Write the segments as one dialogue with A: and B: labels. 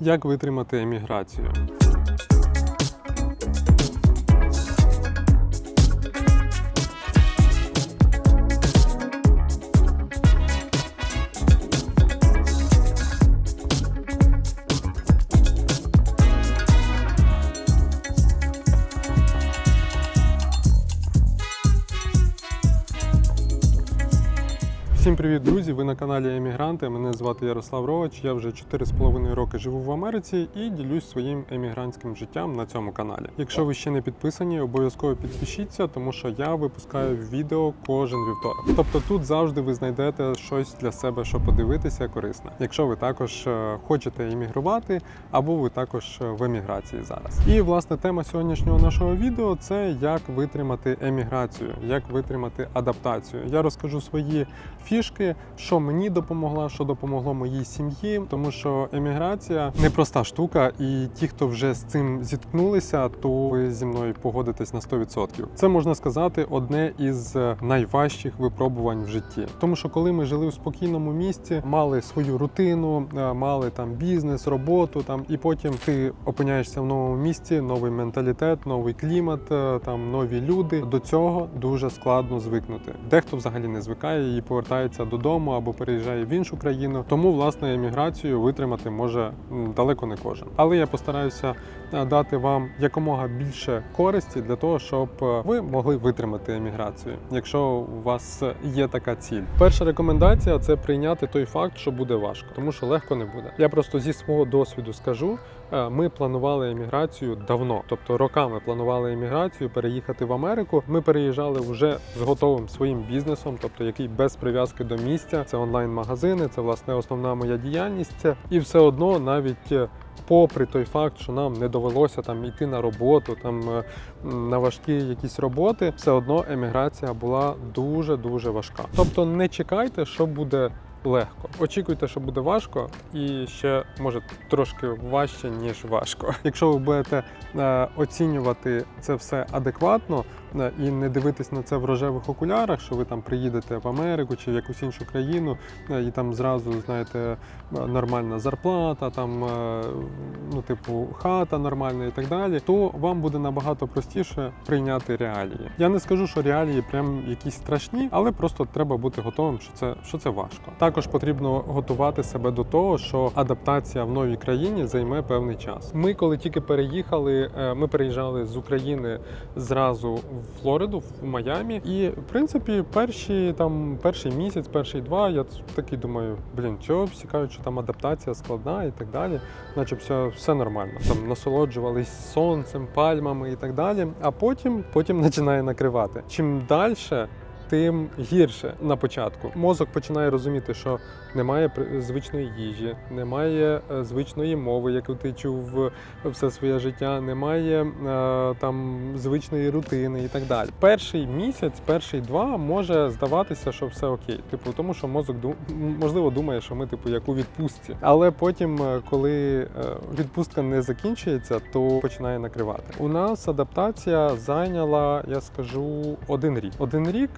A: Як витримати еміграцію? Привіт, друзі! Ви на каналі Емігранти. Мене звати Ярослав Ровач. Я вже 4,5 роки живу в Америці і ділюсь своїм емігрантським життям на цьому каналі. Якщо ви ще не підписані, обов'язково підпишіться, тому що я випускаю відео кожен вівторок. Тобто тут завжди ви знайдете щось для себе, що подивитися корисне. Якщо ви також е, хочете емігрувати, або ви також е, в еміграції зараз. І власне тема сьогоднішнього нашого відео це як витримати еміграцію, як витримати адаптацію. Я розкажу свої фішки, що мені допомогла, що допомогло моїй сім'ї, тому що еміграція непроста штука, і ті, хто вже з цим зіткнулися, то ви зі мною погодитесь на 100%. Це можна сказати одне із е, найважчих випробувань в житті. Тому що коли ми жили у спокійному місті, мали свою рутину, е, мали там бізнес, роботу, там і потім ти опиняєшся в новому місті, новий менталітет, новий клімат, е, там нові люди. До цього дуже складно звикнути. Дехто взагалі не звикає і повертається додому або переїжджає в іншу країну. Тому власне еміграцію витримати може далеко не кожен. Але я постараюся е, дати вам якомога більше користі для того, щоб е, ви могли витримати еміграцію, якщо у вас є така ціль. Перша рекомендація це прийняти той факт, що буде важко, тому що легко не буде. Я просто зі свого досвіду скажу. Е, Ми планували еміграцію давно, тобто роками планували еміграцію, переїхати в Америку. Ми переїжджали вже з готовим своїм бізнесом, тобто який без прив'язки до місця. Це онлайн-магазини, це власне основна моя діяльність. І все одно навіть. е, Попри той факт, що нам не довелося там йти на роботу, там е, на важкі якісь роботи, все одно еміграція була дуже дуже важка. Тобто не чекайте, що буде легко. Очікуйте, що буде важко, і ще може трошки важче ніж важко. Якщо ви будете е, оцінювати це все адекватно е, і не дивитись на це в рожевих окулярах, що ви там приїдете в Америку чи в якусь іншу країну, е, і там зразу знаєте нормальна зарплата, там ну типу хата нормальна і так далі, то вам буде набагато простіше прийняти реалії. Я не скажу, що реалії прям якісь страшні, але просто треба бути готовим, що це що це важко. Також потрібно готувати себе до того, що адаптація в новій країні займе певний час. Ми, коли тільки переїхали, е, ми переїжджали з України зразу в Флориду, в Майамі. І в принципі, перші там перший місяць, перший два, я такий думаю, блін, чого всі що там адаптація складна і так далі. Наче все, все нормально. Там насолоджувались сонцем, пальмами і так далі. А потім, потім починає накривати. Чим далі. Тим гірше на початку мозок починає розуміти, що немає звичної їжі, немає е, звичної мови, яку ти чув е, все своє життя, немає е, там звичної рутини і так далі. Перший місяць, перший два може здаватися, що все окей. Типу, тому що мозок можливо думає, що ми типу як у відпустці. Але потім, коли відпустка не закінчується, то починає накривати. У нас адаптація зайняла, я скажу, один рік. Один рік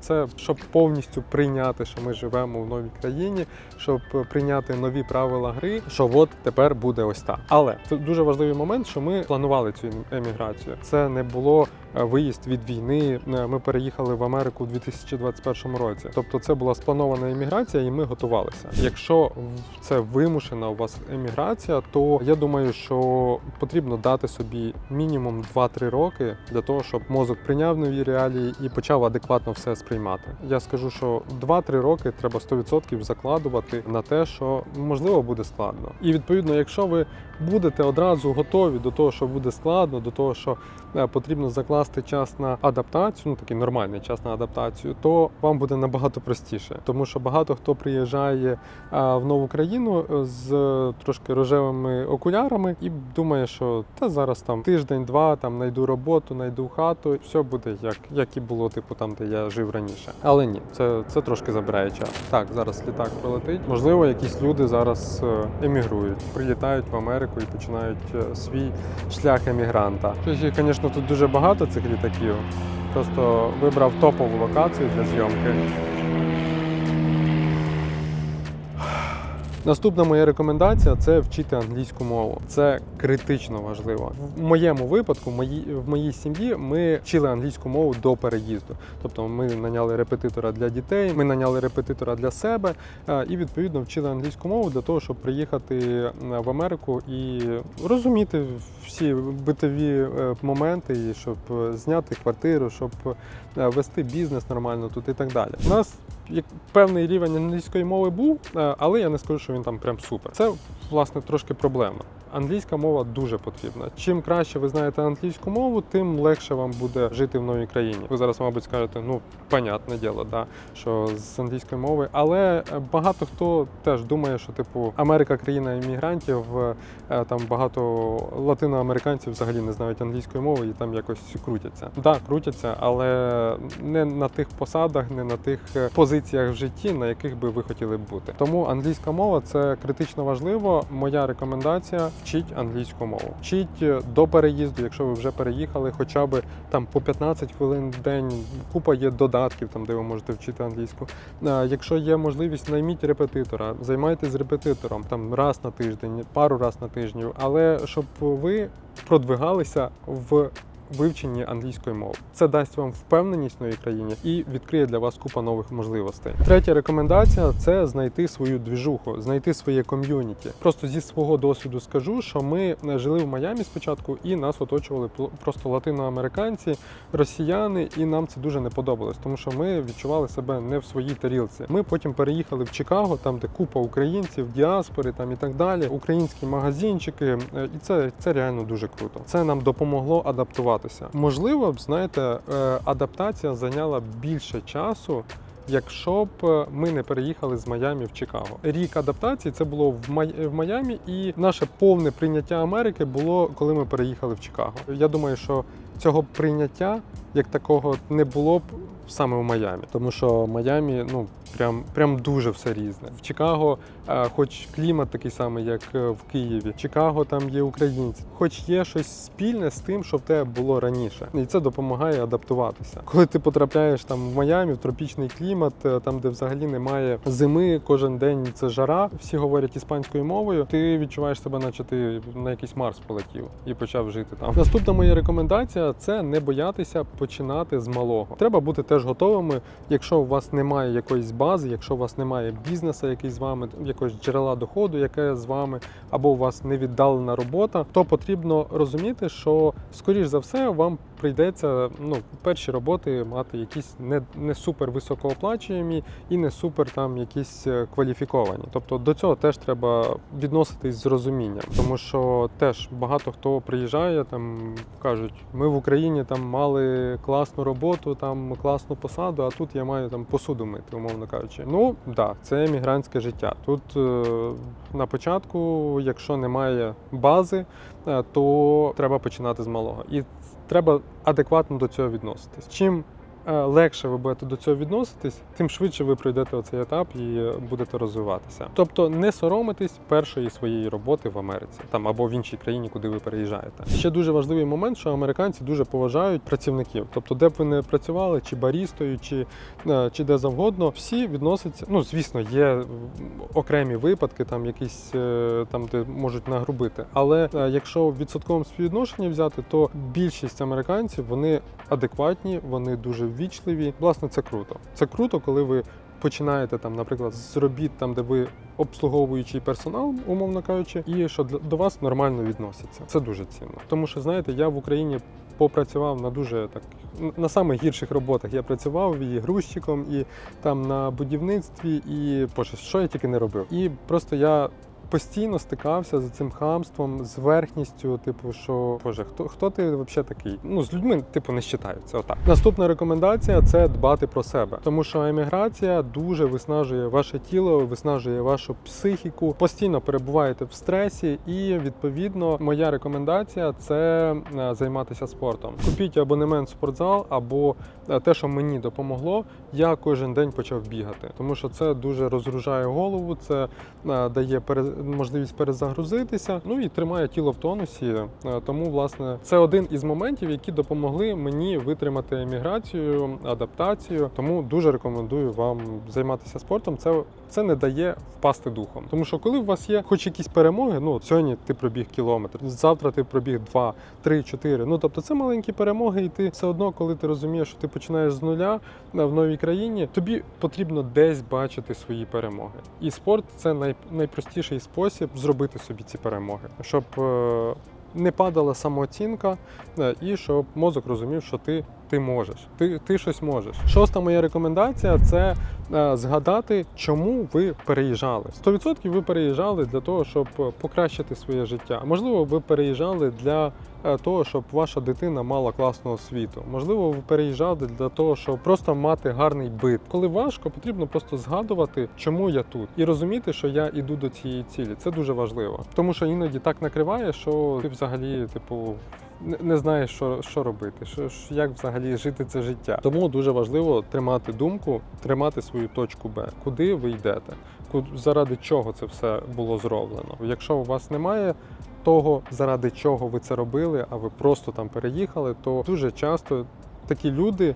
A: це щоб повністю прийняти, що ми живемо в новій країні, щоб прийняти нові правила гри, що от тепер буде ось так. Але це дуже важливий момент, що ми планували цю еміграцію. Це не було е, виїзд від війни. Е, Ми переїхали в Америку у 2021 році. Тобто, це була спланована еміграція, і ми готувалися. Якщо це вимушена у вас еміграція, то я думаю, що потрібно дати собі мінімум 2-3 роки для того, щоб мозок прийняв нові реалії і почав адекватно все сприймати. Я скажу, що 2-3 роки треба 100% закладувати на те, що можливо буде складно. І відповідно, якщо ви будете одразу готові до того, що буде складно, до того, що е, потрібно закласти час на адаптацію, ну такий нормальний час на адаптацію, то вам буде набагато простіше, тому що багато хто приїжджає е, в нову країну е, з трошки рожевими окулярами і думає, що та зараз там тиждень-два, там знайду роботу, знайду хату, все буде як, як і було, типу там, де я жив раніше. Але ні, це, це трошки забирає час. Так, зараз літак прилетить. Можливо, якісь люди зараз емігрують, прилітають в Америку і починають е, свій шлях емігранта. Щось, звісно, тут дуже багато цих літаків. Просто вибрав топову локацію для зйомки. Наступна моя рекомендація це вчити англійську мову. Це критично важливо. В моєму випадку, в моїй, в моїй сім'ї, ми вчили англійську мову до переїзду. Тобто ми наняли репетитора для дітей, ми наняли репетитора для себе е, і відповідно вчили англійську мову для того, щоб приїхати е, в Америку і розуміти всі битові е, моменти, щоб зняти квартиру, щоб вести бізнес нормально тут і так далі. У нас як певний рівень англійської мови був, е, але я не скажу, що він там прям супер. Це власне трошки проблема. Англійська мова дуже потрібна. Чим краще ви знаєте англійську мову, тим легше вам буде жити в новій країні. Ви зараз, мабуть, скажете, ну понятне діло, да, що з англійської мови, але е, багато хто теж думає, що типу Америка країна іммігрантів, е, там багато латиноамериканців взагалі не знають англійської мови і там якось крутяться. Да, крутяться, але не на тих посадах, не на тих е, позиціях в житті, на яких би ви хотіли бути. Тому англійська мова це критично важливо. Моя рекомендація вчіть англійську мову. Вчіть е, до переїзду, якщо ви вже переїхали, хоча б там по 15 хвилин в день. Купа є додатків, там де ви можете вчити англійську. Е, Якщо є можливість, найміть репетитора, займайтесь репетитором там раз на тиждень, пару раз на тиждень, але щоб ви продвигалися в вивченні англійської мови. Це дасть вам впевненість в новій країні і відкриє для вас купа нових можливостей. Третя рекомендація це знайти свою двіжуху, знайти своє ком'юніті. Просто зі свого досвіду скажу, що ми жили в Майамі спочатку, і нас оточували просто латиноамериканці, росіяни, і нам це дуже не подобалось, тому що ми відчували себе не в своїй тарілці. Ми потім переїхали в Чикаго, там де купа українців, діаспори там і так далі, українські магазинчики, е, і це, це реально дуже круто. Це нам допомогло адаптуватися. Можливо, б знаєте, е, адаптація зайняла більше часу. Якщо б е, ми не переїхали з Майамі в Чикаго, рік адаптації це було в Май- в Майамі, і наше повне прийняття Америки було, коли ми переїхали в Чикаго. Я думаю, що цього прийняття як такого не було б саме в Майамі, тому що Майамі ну прям прям дуже все різне. В Чикаго, хоч клімат такий самий, як е, в Києві, Чикаго там є українці, хоч є щось спільне з тим, що в тебе було раніше, і це допомагає адаптуватися. Коли ти потрапляєш там в Майамі, в тропічний клімат, е, там де взагалі немає зими, кожен день це жара, всі говорять іспанською мовою. Ти відчуваєш себе, наче ти на якийсь Марс полетів і почав жити там. Наступна моя рекомендація це не боятися починати з малого. Треба бути теж готовими, якщо у вас немає якоїсь бази, якщо у вас немає бізнесу, який з вами, якогось джерела доходу, яке з вами, або у вас невіддалена робота, то потрібно розуміти, що скоріш за все вам прийдеться ну перші роботи мати якісь не, не супер високооплачуємі і не супер там якісь е, кваліфіковані. Тобто до цього теж треба відноситись з розумінням, тому що теж багато хто приїжджає, там кажуть, ми в Україні там мали класну роботу, там класну посаду, а тут я маю там посуду мити, умовно кажучи. Ну да, це емігрантське життя. Тут е, на початку, якщо немає бази, е, то треба починати з малого. І треба адекватно до цього відноситись. Чим легше ви будете до цього відноситись, тим швидше ви пройдете оцей етап і е, будете розвиватися. Тобто не соромитись першої своєї роботи в Америці там або в іншій країні, куди ви переїжджаєте. Ще дуже важливий момент, що американці дуже поважають працівників. Тобто, де б ви не працювали, чи барістою, чи, е, чи де завгодно, всі відносяться. Ну звісно, є окремі випадки, там якісь е, там, де можуть нагрубити. Але е, якщо в відсотковому співвідношенні взяти, то більшість американців вони адекватні, вони дуже ввічливі. Власне, це круто. Це круто, коли ви починаєте там, наприклад, з робіт, там де ви обслуговуючий персонал, умовно кажучи, і що до вас нормально відносяться. Це дуже цінно. Тому що знаєте, я в Україні попрацював на дуже так на самих гірших роботах. Я працював і грузчиком, і там на будівництві, і боже, що я тільки не робив. І просто я. Постійно стикався з цим хамством, з верхністю, типу, що боже, хто хто ти взагалі такий? Ну з людьми, типу, не вважаються. Отак. Наступна рекомендація це дбати про себе, тому що еміграція дуже виснажує ваше тіло, виснажує вашу психіку. Постійно перебуваєте в стресі, і відповідно моя рекомендація це е, займатися спортом. Купіть абонемент в спортзал або е, те, що мені допомогло, я кожен день почав бігати, тому що це дуже розгружає голову, це е, дає можливість перезагрузитися. Ну і тримає тіло в тонусі. Е, Тому, власне, це один із моментів, які допомогли мені витримати еміграцію, адаптацію. Тому дуже рекомендую вам займатися спортом. Це це не дає впасти духом. Тому що коли у вас є хоч якісь перемоги, ну сьогодні ти пробіг кілометр, завтра ти пробіг два, три, чотири. Ну тобто це маленькі перемоги, і ти все одно, коли ти розумієш, що ти починаєш з нуля е, в новій країні, тобі потрібно десь бачити свої перемоги. І спорт це най, найпростіший спосіб зробити собі ці перемоги, щоб е, не падала самооцінка, е, і щоб мозок розумів, що ти, ти можеш, ти, ти щось можеш. Шоста моя рекомендація це е, згадати, чому ви переїжджали. 100% ви переїжджали для того, щоб е, покращити своє життя. Можливо, ви переїжджали для е, того, щоб ваша дитина мала класну освіту. Можливо, ви переїжджали для того, щоб просто мати гарний бит. Коли важко, потрібно просто згадувати, чому я тут, і розуміти, що я іду до цієї цілі. Це дуже важливо, тому що іноді так накриває, що ти взагалі, типу. Не- знаєш, що, що робити, що, як взагалі жити це життя. Тому дуже важливо тримати думку, тримати свою точку Б, куди ви йдете, заради чого це все було зроблено. Якщо у вас немає того, заради чого ви це робили, а ви просто там переїхали, то дуже часто такі люди.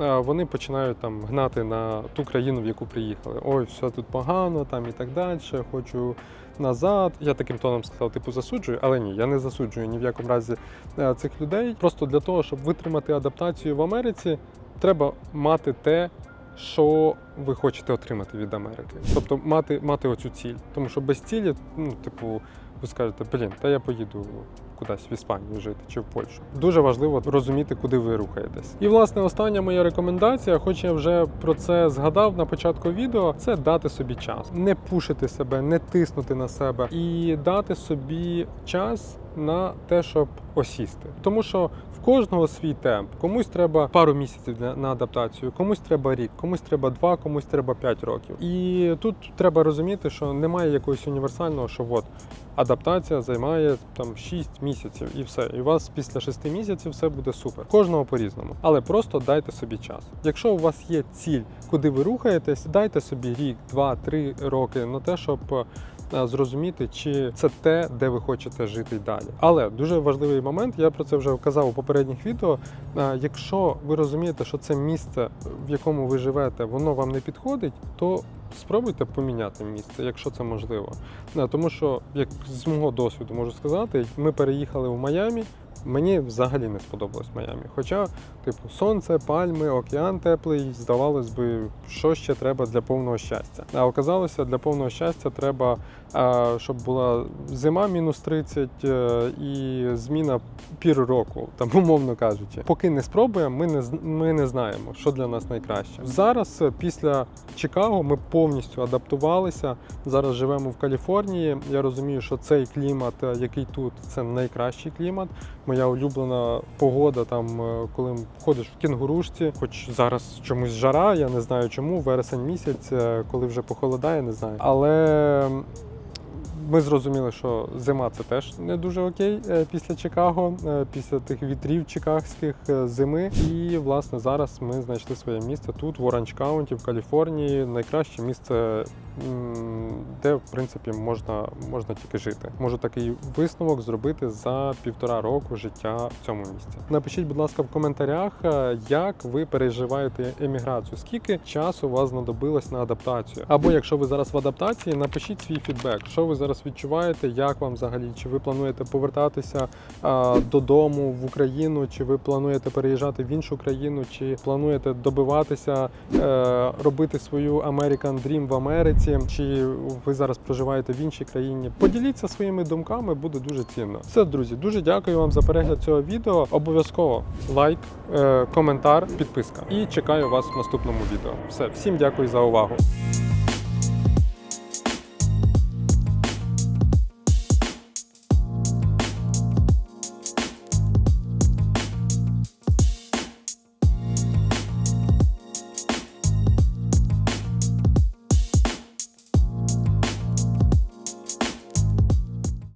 A: е, Вони починають там гнати на ту країну, в яку приїхали. Ой, все тут погано, там і так далі. Хочу назад. Я таким тоном сказав, типу, засуджую, але ні, я не засуджую ні в якому разі е, цих людей. Просто для того, щоб витримати адаптацію в Америці, треба мати те, що ви хочете отримати від Америки. Тобто мати, мати оцю ціль. Тому що без цілі, ну, типу, ви скажете, блін, та я поїду кудись в Іспанію жити чи в Польщу. Дуже важливо розуміти, куди ви рухаєтесь. І власне остання моя рекомендація, хоч я вже про це згадав на початку відео, це дати собі час, не пушити себе, не тиснути на себе і дати собі час на те, щоб осісти. Тому що в кожного свій темп. Комусь треба пару місяців на адаптацію, комусь треба рік, комусь треба два, комусь треба п'ять років. І тут треба розуміти, що немає якогось універсального, що от адаптація займає там 6 місяців і все. І у вас після 6 місяців все буде супер. Кожного по-різному. Але просто дайте собі час. Якщо у вас є ціль, куди ви рухаєтесь, дайте собі рік, два, три роки на те, щоб зрозуміти, чи це те, де ви хочете жити й далі. Але дуже важливий момент, я про це вже казав у попередніх відео. Е, Якщо ви розумієте, що це місце, в якому ви живете, воно вам не підходить, то спробуйте поміняти місце, якщо це можливо. Е, Тому що, як з мого досвіду можу сказати, ми переїхали в Майамі. Мені взагалі не сподобалось Майамі. Хоча, типу, сонце, пальми, океан теплий, здавалось би, що ще треба для повного щастя. А оказалося, для повного щастя треба, щоб була зима мінус 30 е, і зміна пір року, там умовно кажучи. Поки не спробуємо, ми не ми не знаємо, що для нас найкраще. Зараз, е, після Чикаго, ми повністю адаптувалися. Зараз живемо в Каліфорнії. Я розумію, що цей клімат, е, який тут, це найкращий клімат. Моя улюблена погода, там е, коли ходиш в кінгурушці, хоч зараз чомусь жара, я не знаю чому, вересень місяць, е, коли вже похолодає, не знаю. Але ми зрозуміли, що зима це теж не дуже окей е, після Чикаго, після тих вітрів чикагських зими. І власне зараз ми знайшли своє місце тут, в Оранж Каунті, в Каліфорнії. Найкраще місце, де в принципі можна, можна тільки жити. Можу такий висновок зробити за півтора року життя в цьому місці. Напишіть, будь ласка, в коментарях, е, як ви переживаєте еміграцію, скільки часу у вас знадобилось на адаптацію. Або якщо ви зараз в адаптації, напишіть свій фідбек, що ви зараз відчуваєте, як вам взагалі, чи ви плануєте повертатися а, додому в Україну, чи ви плануєте переїжджати в іншу країну, чи плануєте добиватися, е, робити свою American Dream в Америці, чи ви зараз проживаєте в іншій країні. Поділіться своїми думками, буде дуже цінно. Все, друзі, дуже дякую вам за перегляд цього відео. Обов'язково лайк, е, коментар, підписка. І чекаю вас в наступному відео. Все, всім дякую за увагу.